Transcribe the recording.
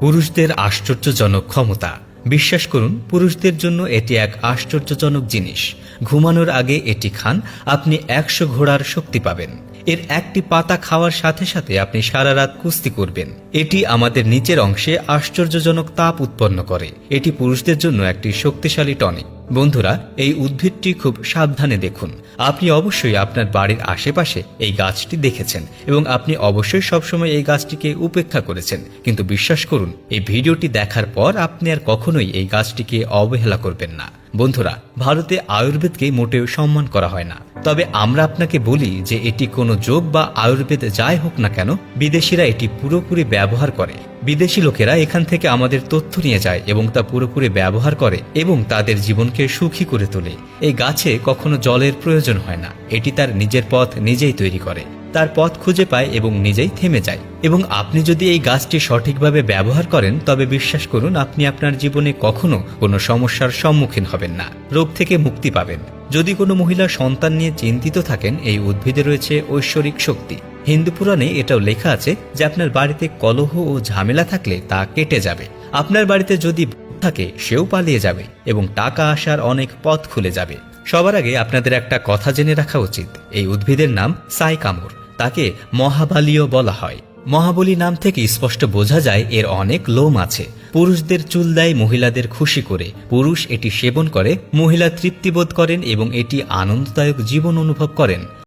পুরুষদের আশ্চর্যজনক ক্ষমতা। বিশ্বাস করুন, পুরুষদের জন্য এটি এক আশ্চর্যজনক জিনিস। ঘুমানোর আগে এটি খান, আপনি একশো ঘোড়ার শক্তি পাবেন। এর একটি পাতা খাওয়ার সাথে সাথে আপনি সারা রাত কুস্তি করবেন। এটি আমাদের নিচের অংশে আশ্চর্যজনক তাপ উৎপন্ন করে। এটি পুরুষদের জন্য একটি শক্তিশালী টনিক। বন্ধুরা, এই উদ্ভিদটি খুব সাবধানে দেখুন। আপনি অবশ্যই আপনার বাড়ির আশেপাশে এই গাছটি দেখেছেন এবং আপনি অবশ্যই সবসময় এই গাছটিকে উপেক্ষা করেছেন। কিন্তু বিশ্বাস করুন, এই ভিডিওটি দেখার পর আপনি আর কখনোই এই গাছটিকে অবহেলা করবেন না। বন্ধুরা, ভারতে আয়ুর্বেদকে মোটেও সম্মান করা হয় না। তবে আমরা আপনাকে বলি যে এটি কোনো যোগ বা আয়ুর্বেদ যাই হোক না কেন, বিদেশিরা এটি পুরোপুরি ব্যবহার করে। বিদেশি লোকেরা এখান থেকে আমাদের তথ্য নিয়ে যায় এবং তা পুরোপুরি ব্যবহার করে এবং তাদের জীবনকে সুখী করে তোলে। এই গাছে কখনো জলের প্রয়োজন হয় না, এটি তার নিজের পথ নিজেই তৈরি করে। তার পথ খুঁজে পায় এবং নিজেই থেমে যায়। এবং আপনি যদি এই গাছটি সঠিকভাবে ব্যবহার করেন, তবে বিশ্বাস করুন, আপনি আপনার জীবনে কখনো কোনো সমস্যার সম্মুখীন হবেন না। রোগ থেকে মুক্তি পাবেন। যদি কোনো মহিলা সন্তান নিয়ে চিন্তিত থাকেন, এই উদ্ভিদে রয়েছে ঐশ্বরিক শক্তি। হিন্দু পুরাণে এটাও লেখা আছে যে আপনার বাড়িতে কলহ ও ঝামেলা থাকলে তা কেটে যাবে। আপনার বাড়িতে যদি থাকে, সেও পালিয়ে যাবে এবং টাকা আসার অনেক পথ খুলে যাবে। সবার আগে আপনাদের একটা কথা জেনে রাখা উচিত। এই উদ্ভিদের নাম সাইকামোর। তাকে মহাবালীয় বলা হয়। মহাবলী নাম থেকে স্পষ্ট বোঝা যায় এর অনেক লোম আছে। পুরুষদের চুল দেয় মহিলাদের খুশি করে। পুরুষ এটি সেবন করে, মহিলা তৃপ্তিবোধ করেন এবং এটি আনন্দদায়ক জীবন অনুভব করেন।